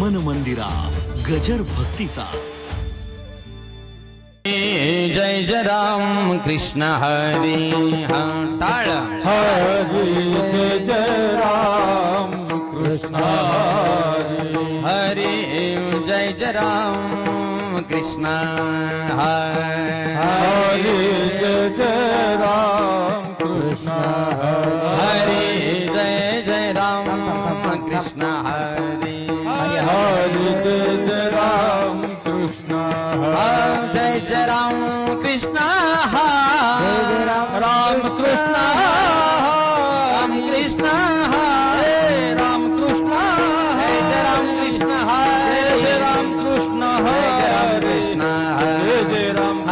मन मंदिरा गजर भक्तीचा. जय जय राम कृष्ण हरी हा. टाळ. हरी जय जय राम कृष्ण हरी हरी जय जय राम कृष्ण हरी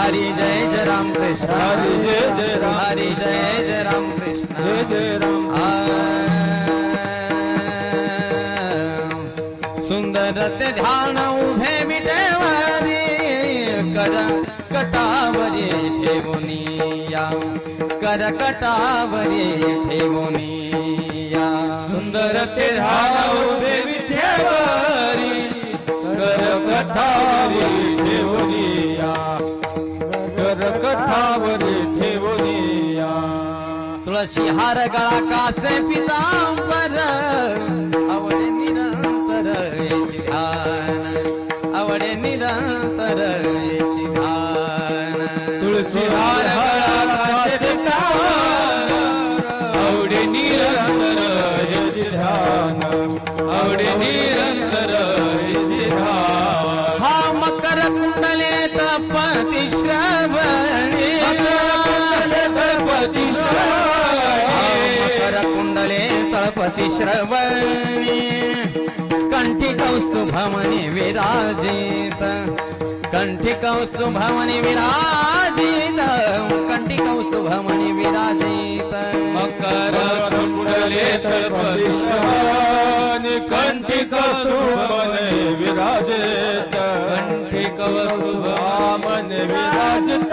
हरी जय कृष्ण जय राम कृष्ण जय जय राम कृष्ण जय जय राम सुंदर ते ध्यान उभे विटेवरी कर कटावरी ठेवून कर कटावरी सुंदर ते ध्यान उभे विठेवरी कर ठेवनिया कर ठेवनिया तुळशी हार गळा कासे पितांबर आवडे निरंतर ध्यान आवडे निरंतर ध्यान तुळशी हार आवडे निरंतर हा तपती श्रवणी. कुंडले तळपती श्रवणी. कंठी विराजित. कंठी विराजित. कंठी विराजित. मकर कुंडले तळपती श्रवणी. कंठिक कौस्तुभमने विराजेत कंठिक कौस्तुभमने विराजित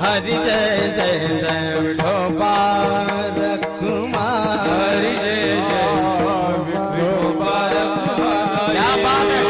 हरी जय जय जय विठोबा कुमार। हरी जय जय विठोबा क्या बात है?